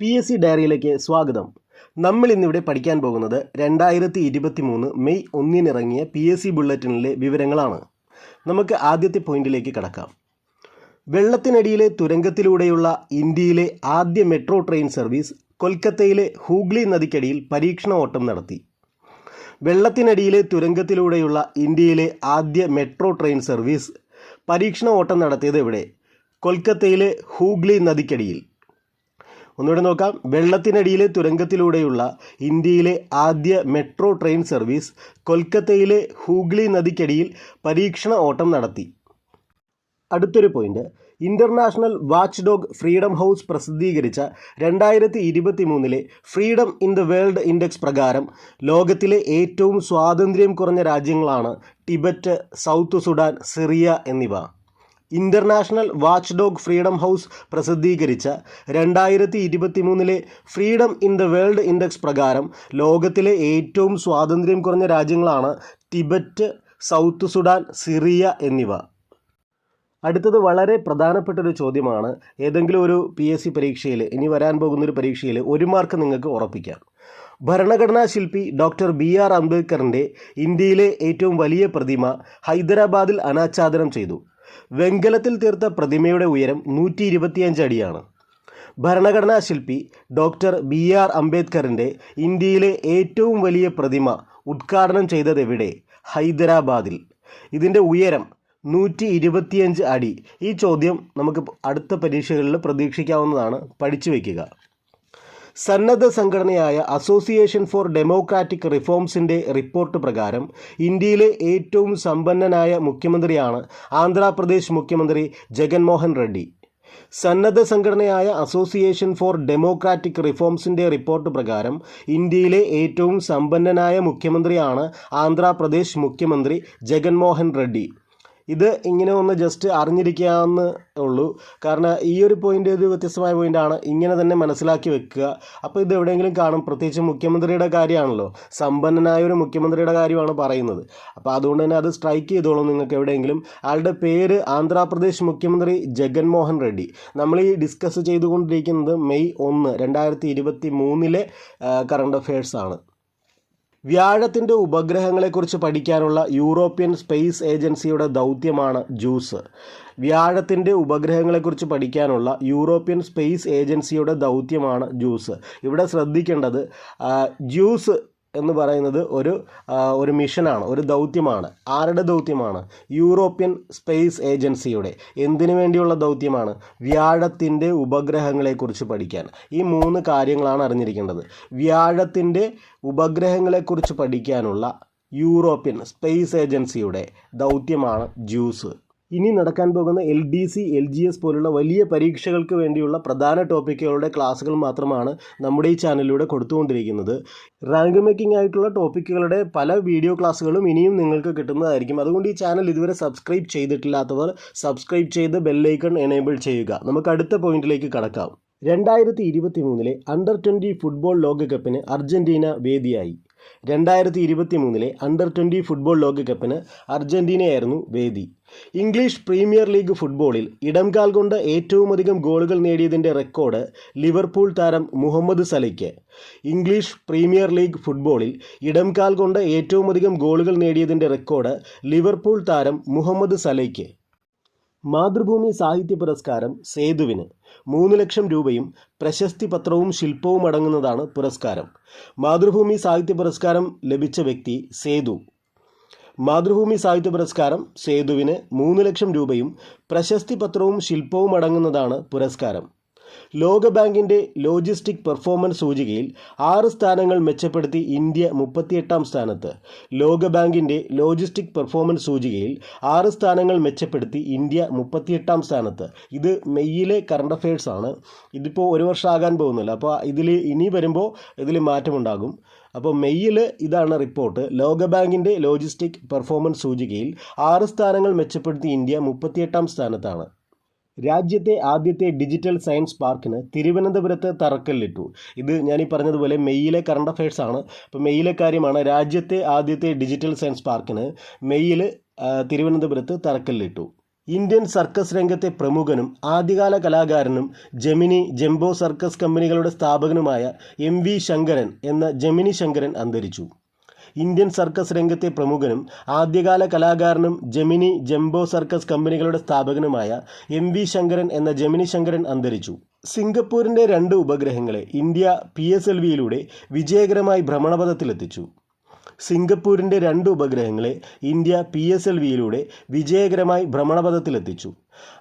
P S C ഡയറിയിലേക്ക് സ്വാഗതം. നമ്മൾ ഇന്നിവിടെ പഠിക്കാൻ പോകുന്നത് രണ്ടായിരത്തി ഇരുപത്തി മൂന്ന് മെയ് ഒന്നിനിറങ്ങിയ പി എസ് സി ബുള്ളറ്റിനിലെ വിവരങ്ങളാണ്. നമുക്ക് ആദ്യത്തെ പോയിന്റിലേക്ക് കടക്കാം. വെള്ളത്തിനടിയിലെ തുരങ്കത്തിലൂടെയുള്ള ഇന്ത്യയിലെ ആദ്യ മെട്രോ ട്രെയിൻ സർവീസ് കൊൽക്കത്തയിലെ ഹൂഗ്ലി നദിക്കടിയിൽ പരീക്ഷണ ഓട്ടം നടത്തി. വെള്ളത്തിനടിയിലെ തുരങ്കത്തിലൂടെയുള്ള ഇന്ത്യയിലെ ആദ്യ മെട്രോ ട്രെയിൻ സർവീസ് പരീക്ഷണ ഓട്ടം നടത്തിയത് എവിടെ? കൊൽക്കത്തയിലെ ഹൂഗ്ലി നദിക്കടിയിൽ. ഒന്നുകൂടെ നോക്കാം. വെള്ളത്തിനടിയിലെ തുരങ്കത്തിലൂടെയുള്ള ഇന്ത്യയിലെ ആദ്യ മെട്രോ ട്രെയിൻ സർവീസ് കൊൽക്കത്തയിലെ ഹൂഗ്ലി നദിക്കടിയിൽ പരീക്ഷണ ഓട്ടം നടത്തി. അടുത്തൊരു point. International watch dog Freedom House പ്രസിദ്ധീകരിച്ച രണ്ടായിരത്തി ഇരുപത്തി മൂന്നിലെ Freedom in the World index പ്രകാരം ലോകത്തിലെ ഏറ്റവും സ്വാതന്ത്ര്യം കുറഞ്ഞ രാജ്യങ്ങളാണ് ടിബറ്റ് സൗത്ത് സുഡാൻ സിറിയ എന്നിവ. International watch dog Freedom House പ്രസിദ്ധീകരിച്ച രണ്ടായിരത്തി ഇരുപത്തി മൂന്നിലെ Freedom in the World index പ്രകാരം ലോകത്തിലെ ഏറ്റവും സ്വാതന്ത്ര്യം കുറഞ്ഞ രാജ്യങ്ങളാണ് ടിബറ്റ് സൗത്ത് സുഡാൻ സിറിയ എന്നിവ. അടുത്തത് വളരെ പ്രധാനപ്പെട്ട ഒരു ചോദ്യമാണ്. ഏതെങ്കിലും ഒരു പി എസ് സി പരീക്ഷയിൽ ഇനി വരാൻ പോകുന്ന ഒരു പരീക്ഷയിൽ ഒരു മാർക്ക് നിങ്ങൾക്ക് ഉറപ്പിക്കാം. ഭരണഘടനാ ശില്പി ഡോക്ടർ ബി ആർ അംബേദ്കറിന്റെ ഇന്ത്യയിലെ ഏറ്റവും വലിയ പ്രതിമ ഹൈദരാബാദിൽ അനാച്ഛാദനം ചെയ്തു. വെങ്കലത്തിൽ തീർത്ത പ്രതിമയുടെ ഉയരം നൂറ്റി ഇരുപത്തിയഞ്ച് അടിയാണ്. ഭരണഘടനാ ശില്പി ഡോക്ടർ ബി ആർ അംബേദ്കറിന്റെ ഇന്ത്യയിലെ ഏറ്റവും വലിയ പ്രതിമ ഉദ്ഘാടനം ചെയ്തതെവിടെ ഹൈദരാബാദിൽ. ഇതിന്റെ ഉയരം നൂറ്റി ഇരുപത്തിയഞ്ച് അടി. ഈ ചോദ്യം നമുക്ക് അടുത്ത പരീക്ഷകളിൽ പ്രതീക്ഷിക്കാവുന്നതാണ്. പഠിച്ചു വയ്ക്കുക സന്നദ്ധ സംഘടനയായ അസോസിയേഷൻ ഫോർ ഡെമോക്രാറ്റിക് റിഫോംസിന്റെ റിപ്പോർട്ട് പ്രകാരം ഇന്ത്യയിലെ ഏറ്റവും സമ്പന്നനായ മുഖ്യമന്ത്രിയാണ് ആന്ധ്രാപ്രദേശ് മുഖ്യമന്ത്രി ജഗൻമോഹൻ റെഡ്ഡി. സന്നദ്ധ സംഘടനയായ അസോസിയേഷൻ ഫോർ ഡെമോക്രാറ്റിക് റിഫോംസിന്റെ റിപ്പോർട്ട് പ്രകാരം ഇന്ത്യയിലെ ഏറ്റവും സമ്പന്നനായ മുഖ്യമന്ത്രിയാണ് ആന്ധ്രാപ്രദേശ് മുഖ്യമന്ത്രി ജഗൻമോഹൻ റെഡ്ഡി. ഇത് ഇങ്ങനെ ഒന്ന് ജസ്റ്റ് അറിഞ്ഞിരിക്കാവുന്ന ഉള്ളൂ. കാരണം ഈ ഒരു പോയിന്റ് ഒരു വ്യത്യസ്തമായ പോയിന്റാണ് ഇങ്ങനെ തന്നെ മനസ്സിലാക്കി വെക്കുക. അപ്പോൾ ഇത് എവിടെയെങ്കിലും കാണും. പ്രത്യേകിച്ച് മുഖ്യമന്ത്രിയുടെ കാര്യമാണല്ലോ. സമ്പന്നനായ ഒരു മുഖ്യമന്ത്രിയുടെ കാര്യമാണ് പറയുന്നത്. അപ്പോൾ അതുകൊണ്ട് തന്നെ അത് സ്ട്രൈക്ക് ചെയ്തോളും നിങ്ങൾക്ക് എവിടെയെങ്കിലും. ആളുടെ പേര് ആന്ധ്രാപ്രദേശ് മുഖ്യമന്ത്രി ജഗൻമോഹൻ റെഡ്ഡി. നമ്മൾ ഈ ഡിസ്കസ് ചെയ്തുകൊണ്ടിരിക്കുന്നത് മെയ് ഒന്ന് രണ്ടായിരത്തി ഇരുപത്തി മൂന്നിലെ കറണ്ട് അഫയേഴ്സാണ് വ്യാഴത്തിന്റെ ഉപഗ്രഹങ്ങളെക്കുറിച്ച് പഠിക്കാനുള്ള യൂറോപ്യൻ സ്പേസ് ഏജൻസിയുടെ ദൗത്യമാണ് ജൂസ്. വ്യാഴത്തിന്റെ ഉപഗ്രഹങ്ങളെക്കുറിച്ച് പഠിക്കാനുള്ള യൂറോപ്യൻ സ്പേസ് ഏജൻസിയുടെ ദൗത്യമാണ് ജൂസ്. ഇവിടെ ശ്രദ്ധിക്കേണ്ടത് ജ്യൂസ് എന്ന് പറയുന്നത് ഒരു ഒരു മിഷനാണ് ഒരു ദൗത്യമാണ്. ആരുടെ ദൗത്യമാണ്? യൂറോപ്യൻ സ്പേസ് ഏജൻസിയുടെ. എന്തിനു വേണ്ടിയുള്ള ദൗത്യമാണ്? വ്യാഴത്തിന്റെ ഉപഗ്രഹങ്ങളെക്കുറിച്ച് പഠിക്കാൻ. ഈ മൂന്ന് കാര്യങ്ങളാണ് അറിഞ്ഞിരിക്കേണ്ടത്. വ്യാഴത്തിന്റെ ഉപഗ്രഹങ്ങളെക്കുറിച്ച് പഠിക്കാനുള്ള യൂറോപ്യൻ സ്പേസ് ഏജൻസിയുടെ ദൗത്യമാണ് ജ്യൂസ്. ഇനി നടക്കാൻ പോകുന്ന L D C L G S പോലുള്ള വലിയ പരീക്ഷകൾക്ക് വേണ്ടിയുള്ള പ്രധാന ടോപ്പിക്കുകളുടെ ക്ലാസ്സുകൾ മാത്രമാണ് നമ്മുടെ ഈ ചാനലിലൂടെ കൊടുത്തുകൊണ്ടിരിക്കുന്നത്. റാങ്ക് മേക്കിംഗ് ആയിട്ടുള്ള ടോപ്പിക്കുകളുടെ പല വീഡിയോ ക്ലാസ്സുകളും ഇനിയും നിങ്ങൾക്ക് കിട്ടുന്നതായിരിക്കും. അതുകൊണ്ട് ഈ ചാനൽ ഇതുവരെ സബ്സ്ക്രൈബ് ചെയ്തിട്ടില്ലാത്തവർ സബ്സ്ക്രൈബ് ചെയ്ത് ബെല്ലൈക്കൺ എനേബിൾ ചെയ്യുക. നമുക്ക് അടുത്ത പോയിന്റിലേക്ക് കടക്കാം. രണ്ടായിരത്തി ഇരുപത്തി മൂന്നിലെ അണ്ടർ ട്വന്റി ഫുട്ബോൾ ലോകകപ്പിന് അർജന്റീന വേദിയായി. രണ്ടായിരത്തി ഇരുപത്തി മൂന്നിലെ അണ്ടർ ട്വന്റി ഫുട്ബോൾ ലോകകപ്പിന് അർജന്റീനയായിരുന്നു വേദി. ഇംഗ്ലീഷ് പ്രീമിയർ ലീഗ് ഫുട്ബോളിൽ ഇടംകാൽ കൊണ്ട് ഏറ്റവുമധികം ഗോളുകൾ നേടിയതിന്റെ റെക്കോർഡ് ലിവർപൂൾ താരം മുഹമ്മദ് സലയ്ക്ക്. ഇംഗ്ലീഷ് പ്രീമിയർ ലീഗ് ഫുട്ബോളിൽ ഇടംകാൽ കൊണ്ട് ഏറ്റവുമധികം ഗോളുകൾ നേടിയതിന്റെ റെക്കോർഡ് ലിവർപൂൾ താരം മുഹമ്മദ് സലയ്ക്ക്. മാതൃഭൂമി സാഹിത്യ പുരസ്കാരം സേതുവിന്. മൂന്ന് ലക്ഷം രൂപയും പ്രശസ്തി പത്രവും ശില്പവും അടങ്ങുന്നതാണ് പുരസ്കാരം. മാതൃഭൂമി സാഹിത്യ പുരസ്കാരം ലഭിച്ച വ്യക്തി സേതു. മാതൃഭൂമി സാഹിത്യ പുരസ്കാരം സേതുവിന് മൂന്ന് ലക്ഷം രൂപയും പ്രശസ്തി പത്രവും ശില്പവും അടങ്ങുന്നതാണ് പുരസ്കാരം. ലോകബാങ്കിന്റെ ലോജിസ്റ്റിക് പെർഫോമൻസ് സൂചികയിൽ ആറ് സ്ഥാനങ്ങൾ മെച്ചപ്പെടുത്തി ഇന്ത്യ മുപ്പത്തിയെട്ടാം സ്ഥാനത്ത്. ലോകബാങ്കിന്റെ ലോജിസ്റ്റിക് പെർഫോമൻസ് സൂചികയിൽ ആറ് സ്ഥാനങ്ങൾ മെച്ചപ്പെടുത്തി ഇന്ത്യ മുപ്പത്തിയെട്ടാം സ്ഥാനത്ത്. ഇത് മെയ്യിലെ കറണ്ട് അഫയേഴ്സ് ആണ്. ഇതിപ്പോൾ ഒരു വർഷം ആകാൻ പോകുന്നില്ല. അപ്പോൾ ഇതിൽ ഇനി വരുമ്പോൾ ഇതിൽ മാറ്റമുണ്ടാകും. അപ്പോൾ മെയ്യിൽ ഇതാണ് റിപ്പോർട്ട്. ലോകബാങ്കിന്റെ ലോജിസ്റ്റിക് പെർഫോമൻസ് സൂചികയിൽ ആറ് സ്ഥാനങ്ങൾ മെച്ചപ്പെടുത്തി ഇന്ത്യ മുപ്പത്തിയെട്ടാം സ്ഥാനത്താണ്. രാജ്യത്തെ ആദ്യത്തെ ഡിജിറ്റൽ സയൻസ് പാർക്കിന് തിരുവനന്തപുരത്ത് തറക്കല്ലിട്ടു. ഇത് ഞാൻ ഈ പറഞ്ഞതുപോലെ മെയ്യിലെ കറണ്ട് അഫയേഴ്സ് ആണ്. അപ്പോൾ മെയ്യിലെ കാര്യമാണ് രാജ്യത്തെ ആദ്യത്തെ ഡിജിറ്റൽ സയൻസ് പാർക്കിന് മെയ്യിൽ തിരുവനന്തപുരത്ത് തറക്കല്ലിട്ടു. ഇന്ത്യൻ സർക്കസ് രംഗത്തെ പ്രമുഖനും ആദ്യകാല കലാകാരനും ജെമിനി ജംബോ സർക്കസ് കമ്പനികളുടെ സ്ഥാപകനുമായ എം വി ശങ്കരൻ എന്ന ജെമിനി ശങ്കരൻ അന്തരിച്ചു. ഇന്ത്യൻ സർക്കസ് രംഗത്തെ പ്രമുഖനും ആദ്യകാല കലാകാരനും ജെമിനി ജംബോ സർക്കസ് കമ്പനികളുടെ സ്ഥാപകനുമായ എം വി ശങ്കരൻ എന്ന ജെമിനി ശങ്കരൻ അന്തരിച്ചു. സിംഗപ്പൂരിന്റെ രണ്ട് ഉപഗ്രഹങ്ങളെ ഇന്ത്യ പി എസ് എൽ വിയിലൂടെ വിജയകരമായി ഭ്രമണപഥത്തിലെത്തിച്ചു. സിംഗപ്പൂരിന്റെ രണ്ട് ഉപഗ്രഹങ്ങളെ ഇന്ത്യ പി എസ് എൽ വിയിലൂടെ വിജയകരമായി ഭ്രമണപഥത്തിലെത്തിച്ചു.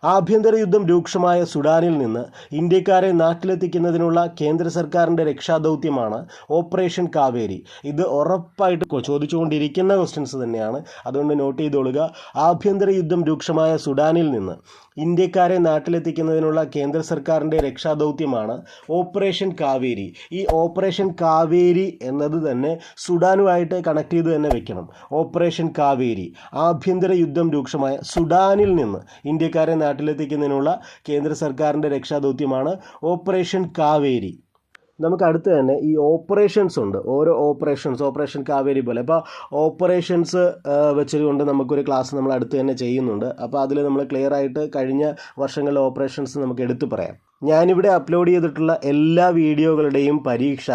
ആഭ്യന്തര യുദ്ധം രൂക്ഷമായ സുഡാനിൽ നിന്ന് ഇന്ത്യക്കാരെ നാട്ടിലെത്തിക്കുന്നതിനുള്ള കേന്ദ്ര സർക്കാരിന്റെ രക്ഷാദൗത്യമാണ് ഓപ്പറേഷൻ കാവേരി. ഇത് ഉറപ്പായിട്ട് ചോദിച്ചുകൊണ്ടിരിക്കുന്ന ക്വസ്റ്റ്യൻസ് തന്നെയാണ്. അതുകൊണ്ട് നോട്ട് ചെയ്തോളുക. ആഭ്യന്തര യുദ്ധം രൂക്ഷമായ സുഡാനിൽ നിന്ന് ഇന്ത്യക്കാരെ നാട്ടിലെത്തിക്കുന്നതിനുള്ള കേന്ദ്ര സർക്കാരിന്റെ രക്ഷാദൗത്യമാണ് ഓപ്പറേഷൻ കാവേരി. ഈ ഓപ്പറേഷൻ കാവേരി എന്നത് തന്നെ സുഡാനുമായിട്ട് കണക്ട് ചെയ്ത് തന്നെ വെക്കണം. ഓപ്പറേഷൻ കാവേരി. ആഭ്യന്തര യുദ്ധം രൂക്ഷമായ സുഡാനിൽ നിന്ന് ഇന്ത്യക്കാരെ നാട്ടിലെത്തിക്കുന്നതിനുള്ള കേന്ദ്ര സർക്കാരിന്റെ രക്ഷാദൗത്യമാണ് ഓപ്പറേഷൻ കാവേരി. നമുക്ക് അടുത്ത് തന്നെ ഈ ഓപ്പറേഷൻസ് ഉണ്ട്. ഓരോ ഓപ്പറേഷൻസ് ഓപ്പറേഷൻ കാവേരി പോലെ. അപ്പോൾ ഓപ്പറേഷൻസ് വെച്ചുകൊണ്ട് നമുക്കൊരു ക്ലാസ് നമ്മൾ അടുത്ത് തന്നെ ചെയ്യുന്നുണ്ട്. അപ്പോൾ അതിൽ നമ്മൾ ക്ലിയർ ആയിട്ട് കഴിഞ്ഞ വർഷങ്ങളിലെ ഓപ്പറേഷൻസ് നമുക്ക് എടുത്തു പറയാം. ഞാനിവിടെ അപ്ലോഡ് ചെയ്തിട്ടുള്ള എല്ലാ വീഡിയോകളുടെയും പരീക്ഷ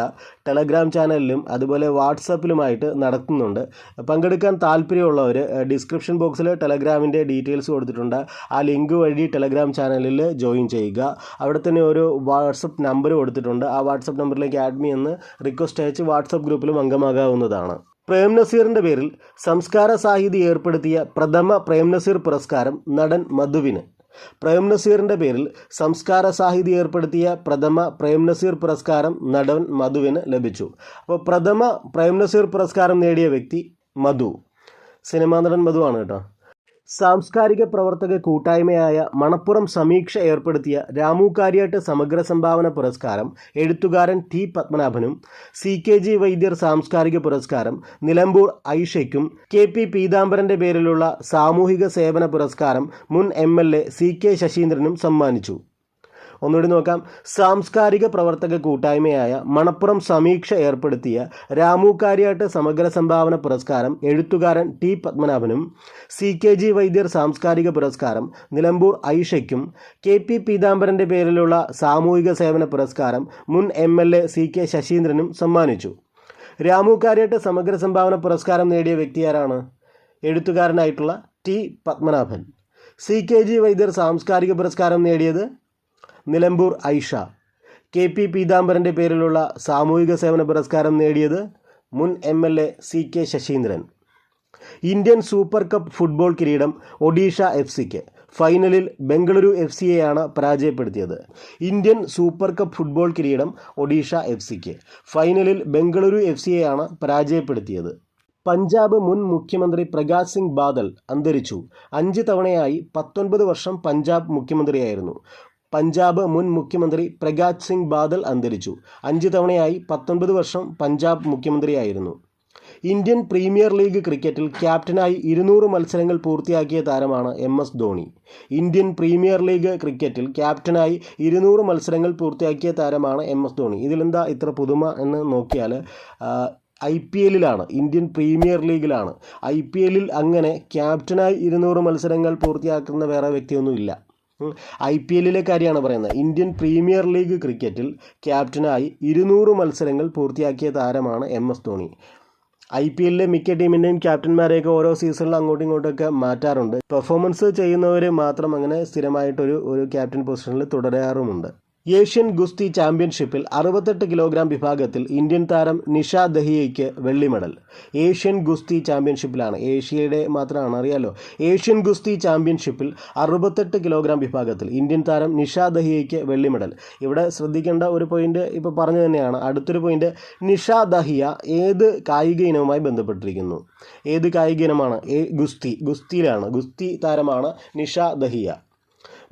ടെലഗ്രാം ചാനലിലും അതുപോലെ വാട്സപ്പിലുമായിട്ട് നടത്തുന്നുണ്ട്. പങ്കെടുക്കാൻ താല്പര്യമുള്ളവർ ഡിസ്ക്രിപ്ഷൻ ബോക്സിൽ ടെലഗ്രാമിന്റെ ഡീറ്റെയിൽസ് കൊടുത്തിട്ടുണ്ട്. ആ ലിങ്ക് വഴി ടെലഗ്രാം ചാനലിൽ ജോയിൻ ചെയ്യുക. അവിടെ തന്നെ ഒരു വാട്സപ്പ് നമ്പർ കൊടുത്തിട്ടുണ്ട്. ആ വാട്സപ്പ് നമ്പറിലേക്ക് ആഡ് മീ എന്ന് റിക്വസ്റ്റ് അയച്ച് വാട്സപ്പ് ഗ്രൂപ്പിലും അംഗമാകാവുന്നതാണ്. പ്രേം നസീറിന്റെ പേരിൽ സംസ്കാര സാഹിതി ഏർപ്പെടുത്തിയ പ്രഥമ പ്രേം നസീർ പുരസ്കാരം നടൻ മധുവിന്. പ്രേം നസീറിന്റെ പേരിൽ സംസ്കാര സാഹിതി ഏർപ്പെടുത്തിയ പ്രഥമ പ്രേം നസീർ പുരസ്കാരം നടൻ മധുവിന് ലഭിച്ചു. അപ്പോൾ പ്രഥമ പ്രേം നസീർ പുരസ്കാരം നേടിയ വ്യക്തി മധു. സിനിമാ നടൻ മധുവാണ് കേട്ടോ. സാംസ്കാരിക പ്രവർത്തക കൂട്ടായ്മയായ മണപ്പുറം സമീക്ഷ ഏർപ്പെടുത്തിയ രാമു കാര്യാട്ട് സമഗ്ര സംഭാവന പുരസ്കാരം എഴുത്തുകാരൻ ടി പത്മനാഭനും സി കെ ജി വൈദ്യർ സാംസ്കാരിക പുരസ്കാരം നിലമ്പൂർ ഐഷയ്ക്കും കെ പി പീതാംബരന്റെ പേരിലുള്ള സാമൂഹിക സേവന പുരസ്കാരം മുൻ M L A C K ശശീന്ദ്രനും സമ്മാനിച്ചു. ഒന്നുകൂടി നോക്കാം. സാംസ്കാരിക പ്രവർത്തക കൂട്ടായ്മയായ മണപ്പുറം സമീക്ഷ ഏർപ്പെടുത്തിയ രാമു കാര്യാട്ട് സമഗ്ര സംഭാവന പുരസ്കാരം എഴുത്തുകാരൻ ടി പത്മനാഭനും സി കെ ജി വൈദ്യർ സാംസ്കാരിക പുരസ്കാരം നിലമ്പൂർ ഐഷയ്ക്കും കെ പി പീതാംബരന്റെ പേരിലുള്ള സാമൂഹിക സേവന പുരസ്കാരം മുൻ M L A C K ശശീന്ദ്രനും സമ്മാനിച്ചു. രാമു കാര്യാട്ട് സമഗ്ര സംഭാവന പുരസ്കാരം നേടിയ വ്യക്തി ആരാണ്? എഴുത്തുകാരനായിട്ടുള്ള T Padmanabhan. C K G Vaidyar സാംസ്കാരിക പുരസ്കാരം നേടിയത് നിലമ്പൂർ ഐഷ. കെ പി പീതാംബരന്റെ പേരിലുള്ള സാമൂഹിക സേവന പുരസ്കാരം നേടിയത് മുൻ M L A C K Saseendran. Indian Super Cup football കിരീടം ഒഡീഷ എഫ് സിക്ക്. ഫൈനലിൽ ബംഗളൂരു എഫ് സിയെയാണ് പരാജയപ്പെടുത്തിയത്. ഇന്ത്യൻ സൂപ്പർ കപ്പ് ഫുട്ബോൾ കിരീടം ഒഡീഷ എഫ് സിക്ക്. ഫൈനലിൽ ബംഗളൂരു എഫ് സിയെയാണ് പരാജയപ്പെടുത്തിയത്. പഞ്ചാബ് മുൻ മുഖ്യമന്ത്രി പ്രകാശ് സിംഗ് ബാദൽ അന്തരിച്ചു. അഞ്ച് തവണയായി പത്തൊൻപത് വർഷം പഞ്ചാബ് മുഖ്യമന്ത്രിയായിരുന്നു. പഞ്ചാബ് മുൻ മുഖ്യമന്ത്രി പ്രകാശ് സിംഗ് ബാദൽ അന്തരിച്ചു. അഞ്ച് തവണയായി പത്തൊൻപത് വർഷം പഞ്ചാബ് മുഖ്യമന്ത്രിയായിരുന്നു. ഇന്ത്യൻ പ്രീമിയർ ലീഗ് ക്രിക്കറ്റിൽ ക്യാപ്റ്റനായി ഇരുന്നൂറ് മത്സരങ്ങൾ പൂർത്തിയാക്കിയ താരമാണ് M S Dhoni. Indian Premier League ക്രിക്കറ്റിൽ ക്യാപ്റ്റനായി ഇരുന്നൂറ് മത്സരങ്ങൾ പൂർത്തിയാക്കിയ താരമാണ് എം എസ് ധോണി. ഇതിലെന്താ ഇത്ര പുതുമ എന്ന് നോക്കിയാൽ ഐ പി എല്ലിലാണ് ഇന്ത്യൻ പ്രീമിയർ ലീഗിലാണ്. ഐ പി എല്ലിൽ അങ്ങനെ ക്യാപ്റ്റനായി ഇരുന്നൂറ് മത്സരങ്ങൾ പൂർത്തിയാക്കുന്ന വേറെ വ്യക്തിയൊന്നുമില്ല. ഐ പി എല്ലിലെ കാര്യമാണ് പറയുന്നത്. ഇന്ത്യൻ പ്രീമിയർ ലീഗ് ക്രിക്കറ്റിൽ ക്യാപ്റ്റനായി ഇരുന്നൂറ് മത്സരങ്ങൾ പൂർത്തിയാക്കിയ താരമാണ് M S Dhoni. I P എല്ലിലെ മിക്ക ടീമിന്റെയും ക്യാപ്റ്റന്മാരെയൊക്കെ ഓരോ സീസണിൽ അങ്ങോട്ടും ഇങ്ങോട്ടൊക്കെ മാറ്റാറുണ്ട്. പെർഫോമൻസ് ചെയ്യുന്നവർ മാത്രം അങ്ങനെ സ്ഥിരമായിട്ടൊരു ഒരു ക്യാപ്റ്റൻ പൊസിഷനിൽ തുടരാറുമുണ്ട്. ഏഷ്യൻ ഗുസ്തി ചാമ്പ്യൻഷിപ്പിൽ അറുപത്തെട്ട് കിലോഗ്രാം വിഭാഗത്തിൽ ഇന്ത്യൻ താരം നിഷ ദഹിയയ്ക്ക് വെള്ളി മെഡൽ. ഏഷ്യൻ ഗുസ്തി ചാമ്പ്യൻഷിപ്പിലാണ്. ഏഷ്യയുടെ മാത്രമാണ് അറിയാലോ. ഏഷ്യൻ ഗുസ്തി ചാമ്പ്യൻഷിപ്പിൽ അറുപത്തെട്ട് കിലോഗ്രാം വിഭാഗത്തിൽ ഇന്ത്യൻ താരം നിഷ ദഹിയയ്ക്ക് വെള്ളി മെഡൽ. ഇവിടെ ശ്രദ്ധിക്കേണ്ട ഒരു പോയിന്റ് ഇപ്പോൾ പറഞ്ഞു തന്നെയാണ്. അടുത്തൊരു പോയിന്റ് നിഷ ദഹിയ ഏത് കായിക ഇനവുമായി ബന്ധപ്പെട്ടിരിക്കുന്നു? ഏത് കായിക ഇനമാണ്? ഗുസ്തി. ഗുസ്തിയിലാണ്. ഗുസ്തി താരമാണ് നിഷ ദഹിയ.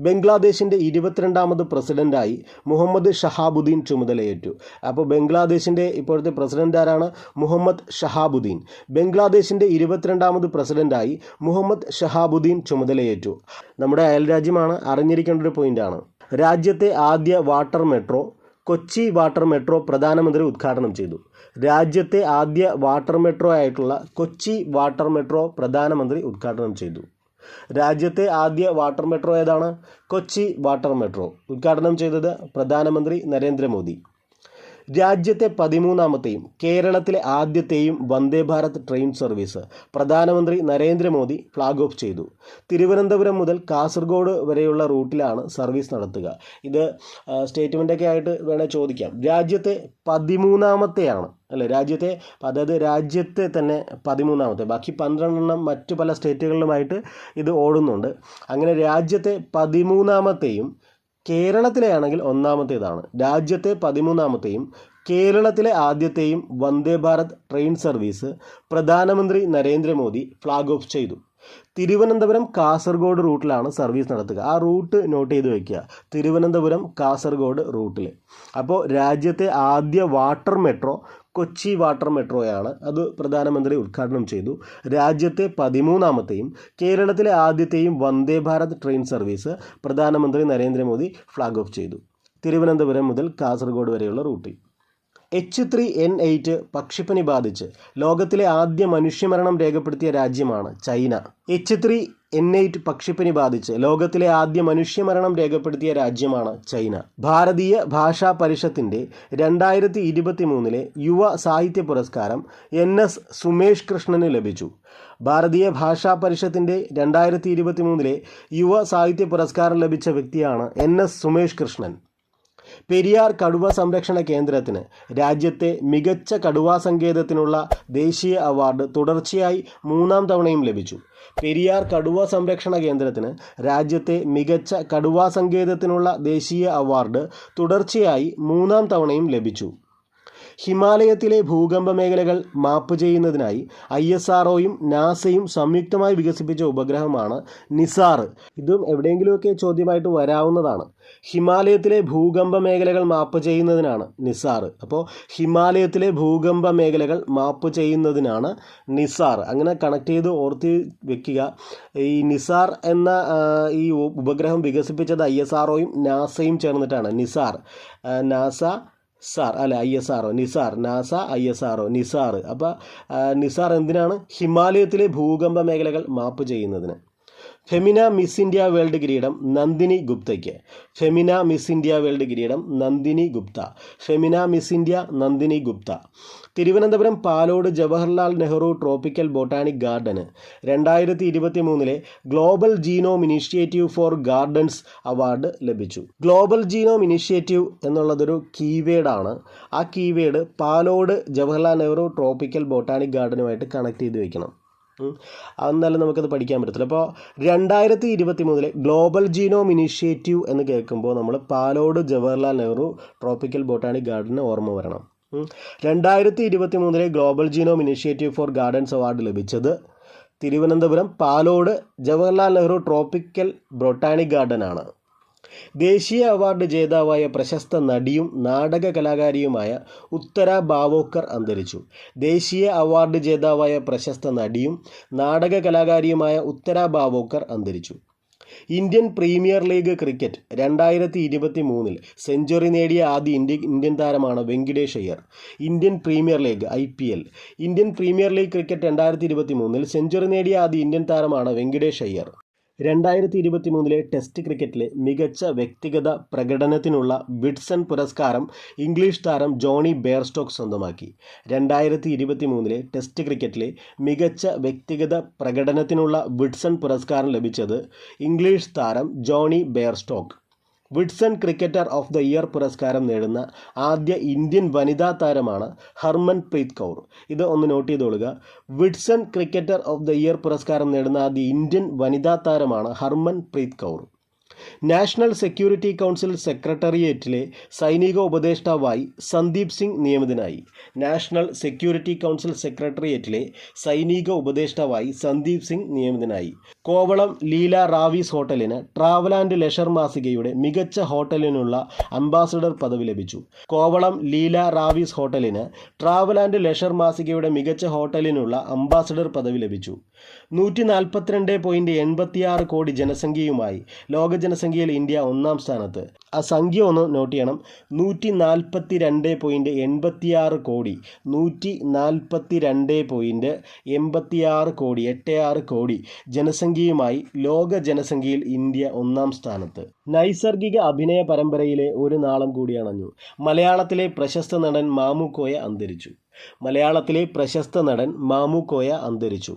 ബംഗ്ലാദേശിന്റെ ഇരുപത്തിരണ്ടാമത് പ്രസിഡന്റായി മുഹമ്മദ് ഷഹാബുദ്ദീൻ ചുമതലയേറ്റു. അപ്പോൾ ബംഗ്ലാദേശിന്റെ ഇപ്പോഴത്തെ പ്രസിഡന്റ് ആരാണ്? മുഹമ്മദ് ഷഹാബുദ്ദീൻ. ബംഗ്ലാദേശിന്റെ ഇരുപത്തിരണ്ടാമത് പ്രസിഡന്റായി മുഹമ്മദ് ഷഹാബുദ്ദീൻ ചുമതലയേറ്റു. നമ്മുടെ അയൽരാജ്യമാണ്. അറിഞ്ഞിരിക്കേണ്ട ഒരു പോയിന്റാണ് രാജ്യത്തെ ആദ്യ water metro Kochi water metro പ്രധാനമന്ത്രി ഉദ്ഘാടനം ചെയ്തു. രാജ്യത്തെ ആദ്യ വാട്ടർ മെട്രോ ആയിട്ടുള്ള കൊച്ചി വാട്ടർ മെട്രോ പ്രധാനമന്ത്രി ഉദ്ഘാടനം ചെയ്തു. രാജ്യത്തെ ആദ്യ വാട്ടർ മെട്രോ ഏതാണ്? കൊച്ചി വാട്ടർ മെട്രോ ഉദ്ഘാടനം ചെയ്തത് പ്രധാനമന്ത്രി നരേന്ദ്രമോദി. രാജ്യത്തെ പതിമൂന്നാമത്തെയും കേരളത്തിലെ ആദ്യത്തെയും വന്ദേ ഭാരത് ട്രെയിൻ സർവീസ് പ്രധാനമന്ത്രി നരേന്ദ്രമോദി ഫ്ലാഗ് ഓഫ് ചെയ്തു. തിരുവനന്തപുരം മുതൽ കാസർഗോഡ് വരെയുള്ള റൂട്ടിലാണ് സർവീസ് നടത്തുക. ഇത് സ്റ്റേറ്റ്മെന്റൊക്കെ ആയിട്ട് വേണേൽ ചോദിക്കാം. രാജ്യത്തെ പതിമൂന്നാമത്തെയാണ് അല്ലേ? രാജ്യത്തെ അതായത് രാജ്യത്തെ തന്നെ പതിമൂന്നാമത്തെ. ബാക്കി പന്ത്രണ്ടെണ്ണം മറ്റു പല സ്റ്റേറ്റുകളിലുമായിട്ട് ഇത് ഓടുന്നുണ്ട്. അങ്ങനെ രാജ്യത്തെ പതിമൂന്നാമത്തെയും കേരളത്തിലെയാണെങ്കിൽ ഒന്നാമത്തേതാണ്. രാജ്യത്തെ പതിമൂന്നാമത്തെയും കേരളത്തിലെ ആദ്യത്തെയും വന്ദേ ഭാരത് ട്രെയിൻ സർവീസ് പ്രധാനമന്ത്രി നരേന്ദ്രമോദി ഫ്ലാഗ് ഓഫ് ചെയ്തു. തിരുവനന്തപുരം കാസർഗോഡ് റൂട്ടിലാണ് സർവീസ് നടത്തുക. ആ റൂട്ട് നോട്ട് ചെയ്ത് വയ്ക്കുക തിരുവനന്തപുരം കാസർഗോഡ് റൂട്ടിൽ അപ്പോൾ രാജ്യത്തെ ആദ്യ വാട്ടർ മെട്രോ കൊച്ചി വാട്ടർ മെട്രോയാണ് അത് പ്രധാനമന്ത്രി ഉദ്ഘാടനം ചെയ്തു. രാജ്യത്തെ പതിമൂന്നാമത്തെയും കേരളത്തിലെ ആദ്യത്തെയും വന്ദേ ഭാരത് ട്രെയിൻ സർവീസ് പ്രധാനമന്ത്രി നരേന്ദ്രമോദി ഫ്ലാഗ് ഓഫ് ചെയ്തു. തിരുവനന്തപുരം മുതൽ കാസർഗോഡ് വരെയുള്ള റൂട്ടിൽ എച്ച് ത്രീ എൻ എയ്റ്റ് പക്ഷിപ്പനി ബാധിച്ച് ലോകത്തിലെ ആദ്യ മനുഷ്യമരണം രേഖപ്പെടുത്തിയ രാജ്യമാണ് China. H three N eight പക്ഷിപ്പനി ബാധിച്ച് ലോകത്തിലെ ആദ്യ മനുഷ്യമരണം രേഖപ്പെടുത്തിയ രാജ്യമാണ് ചൈന. ഭാരതീയ ഭാഷാ പരിഷത്തിന്റെ രണ്ടായിരത്തി ഇരുപത്തി മൂന്നിലെ യുവ സാഹിത്യ പുരസ്കാരം എൻ എസ് സുമേഷ് കൃഷ്ണന് ലഭിച്ചു. ഭാരതീയ ഭാഷാ പരിഷത്തിന്റെ രണ്ടായിരത്തി ഇരുപത്തി മൂന്നിലെ യുവ സാഹിത്യ പുരസ്കാരം ലഭിച്ച വ്യക്തിയാണ് എൻ എസ് സുമേഷ് കൃഷ്ണൻ. പെരിയാർ കടുവ സംരക്ഷണ കേന്ദ്രത്തിന് രാജ്യത്തെ മികച്ച കടുവാ സങ്കേതത്തിനുള്ള ദേശീയ അവാർഡ് തുടർച്ചയായി മൂന്നാം തവണയും ലഭിച്ചു. പെരിയാർ കടുവ സംരക്ഷണ കേന്ദ്രത്തിന് രാജ്യത്തെ മികച്ച കടുവാ സങ്കേതത്തിനുള്ള ദേശീയ അവാർഡ് തുടർച്ചയായി മൂന്നാം തവണയും ലഭിച്ചു. ഹിമാലയത്തിലെ ഭൂകമ്പ മേഖലകൾ മാപ്പ് ചെയ്യുന്നതിനായി ഐ എസ് ആർഒയും നാസയും സംയുക്തമായി വികസിപ്പിച്ച ഉപഗ്രഹമാണ് നിസാർ. ഇതും എവിടെയെങ്കിലുമൊക്കെ ചോദ്യമായിട്ട് വരാവുന്നതാണ്. ഹിമാലയത്തിലെ ഭൂകമ്പ മേഖലകൾ മാപ്പ് ചെയ്യുന്നതിനാണ് നിസാർ. അപ്പോൾ ഹിമാലയത്തിലെ ഭൂകമ്പ മേഖലകൾ മാപ്പ് ചെയ്യുന്നതിനാണ് നിസാർ. അങ്ങനെ കണക്ട് ചെയ്ത് ഓർത്തി വെക്കുക. ഈ നിസാർ എന്ന ഈ ഉപഗ്രഹം വികസിപ്പിച്ചത് ഐ എസ് ആർഒയും നാസയും ചേർന്നിട്ടാണ്. നിസാർ. നാസ സാർ അല്ല I S R O NISAR NASA I S R O NISAR അപ്പോൾ നിസാർ എന്തിനാണ്? ഹിമാലയത്തിലെ ഭൂകമ്പ മേഖലകൾ മാപ്പ് ചെയ്യുന്നതിന്. ഫെമിന മിസ് ഇന്ത്യ വേൾഡ് കിരീടം നന്ദിനി ഗുപ്തയ്ക്ക്. ഫെമിന മിസ് ഇന്ത്യ വേൾഡ് കിരീടം Nandini Gupta. Femina Miss India Nandini Gupta. Thiruvananthapuram Palode Jawaharlal Nehru Tropical Botanic ഗാർഡന്. രണ്ടായിരത്തി ഇരുപത്തി മൂന്നിലെ Global Genome Initiative for Gardens award ലഭിച്ചു. ഗ്ലോബൽ ജീനോം ഇനീഷ്യേറ്റീവ് എന്നുള്ളതൊരു കീവേഡാണ്. ആ keyword Palode Jawaharlal Nehru Tropical Botanic ഗാർഡനുമായിട്ട് connect ചെയ്ത് വെക്കണം. ഉം. അതെന്നാലും നമുക്കത് പഠിക്കാൻ പറ്റത്തില്ല അപ്പോൾ രണ്ടായിരത്തി ഇരുപത്തി മൂന്നിലെ ഗ്ലോബൽ ജീനോം ഇനിഷ്യേറ്റീവ് എന്ന് കേൾക്കുമ്പോൾ നമ്മൾ പാലോട് ജവഹർലാൽ നെഹ്റു ട്രോപ്പിക്കൽ ബൊട്ടാണിക് ഗാർഡന് ഓർമ്മ വരണം. രണ്ടായിരത്തി ഇരുപത്തി മൂന്നിലെ Global Genome Initiative for Gardens award ലഭിച്ചത് തിരുവനന്തപുരം പാലോട് ജവഹർലാൽ നെഹ്റു ട്രോപ്പിക്കൽ ബൊട്ടാണിക് ഗാർഡനാണ് ദേശീയ അവാർഡ് ജേതാവായ പ്രശസ്ത നടിയും നാടക കലാകാരിയുമായ ഉത്തര ബാവോക്കർ അന്തരിച്ചു. ദേശീയ അവാർഡ് ജേതാവായ പ്രശസ്ത നടിയും നാടക കലാകാരിയുമായ ഉത്തര ബാവോക്കർ അന്തരിച്ചു. ഇന്ത്യൻ പ്രീമിയർ ലീഗ് ക്രിക്കറ്റ് രണ്ടായിരത്തി ഇരുപത്തി മൂന്നിൽ സെഞ്ചുറി നേടിയ ആദ്യ ഇന്ത്യ ഇന്ത്യൻ താരമാണ് Venkatesh Iyer. Indian Premier League I P L. Indian Premier League cricket രണ്ടായിരത്തി ഇരുപത്തി മൂന്നിൽ സെഞ്ചുറി നേടിയ ആദ്യ ഇന്ത്യൻ താരമാണ് വെങ്കിടേഷ് അയ്യർ. രണ്ടായിരത്തി ഇരുപത്തി മൂന്നിലെ ടെസ്റ്റ് ക്രിക്കറ്റിലെ മികച്ച വ്യക്തിഗത പ്രകടനത്തിനുള്ള വിഡ്സൺ പുരസ്കാരം ഇംഗ്ലീഷ് താരം ജോണി ബെയർസ്റ്റോക്ക് സ്വന്തമാക്കി. രണ്ടായിരത്തി ഇരുപത്തി മൂന്നിലെ ടെസ്റ്റ് ക്രിക്കറ്റിലെ മികച്ച വ്യക്തിഗത പ്രകടനത്തിനുള്ള വിഡ്സൺ പുരസ്കാരം ലഭിച്ചത് ഇംഗ്ലീഷ് താരം ജോണി ബെയർസ്റ്റോക്ക്. വിഡ്സൺ ക്രിക്കറ്റർ ഓഫ് ദ ഇയർ പുരസ്കാരം നേടുന്ന ആദ്യ ഇന്ത്യൻ വനിതാ താരമാണ് ഹർമൻ പ്രീത് കൗർ. ഇത് ഒന്ന് നോട്ട് ചെയ്തോളുക. വിഡ്സൺ ക്രിക്കറ്റർ ഓഫ് ദ ഇയർ പുരസ്കാരം നേടുന്ന ആദ്യ ഇന്ത്യൻ വനിതാ താരമാണ് Harmanpreet Kaur. National Security Council സെക്രട്ടേറിയറ്റിലെ സൈനിക ഉപദേഷ്ടാവായി സന്ദീപ് സിംഗ് നിയമിതനായി. നാഷണൽ സെക്യൂരിറ്റി കൗൺസിൽ സെക്രട്ടേറിയറ്റിലെ സൈനിക ഉപദേഷ്ടാവായി സന്ദീപ് സിംഗ് നിയമിതനായി. കോവളം ലീല റാവീസ് ഹോട്ടലിന് ട്രാവൽ ആൻഡ് ലെഷർ മാസികയുടെ മികച്ച ഹോട്ടലിനുള്ള അംബാസഡർ പദവി ലഭിച്ചു. കോവളം ലീല റാവീസ് ഹോട്ടലിന് ട്രാവൽ ആൻഡ് ലെഷർ മാസികയുടെ മികച്ച ഹോട്ടലിനുള്ള അംബാസഡർ പദവി ലഭിച്ചു. നൂറ്റി നാൽപ്പത്തിരണ്ട് പോയിന്റ് എൺപത്തിയാറ് കോടി ജനസംഖ്യയുമായി ലോക ജനസംഖ്യയിൽ ഇന്ത്യ ഒന്നാം സ്ഥാനത്ത്. ആ സംഖ്യ ഒന്ന് നോട്ട് ചെയ്യണം. നൂറ്റി നാൽപ്പത്തി രണ്ട് പോയിന്റ് എൺപത്തിയാറ് കോടി നൂറ്റി നാൽപ്പത്തി രണ്ട് പോയിന്റ് എൺപത്തിയാറ് കോടി എട്ട് ആറ് കോടി ജനസംഖ്യയുമായി ലോക ജനസംഖ്യയിൽ ഇന്ത്യ ഒന്നാം സ്ഥാനത്ത്. നൈസർഗിക അഭിനയ പരമ്പരയിലെ ഒരു നാളം കൂടി അണഞ്ഞു. മലയാളത്തിലെ പ്രശസ്ത നടൻ മാമുക്കോയ അന്തരിച്ചു. മലയാളത്തിലെ പ്രശസ്ത നടൻ മാമുക്കോയ അന്തരിച്ചു.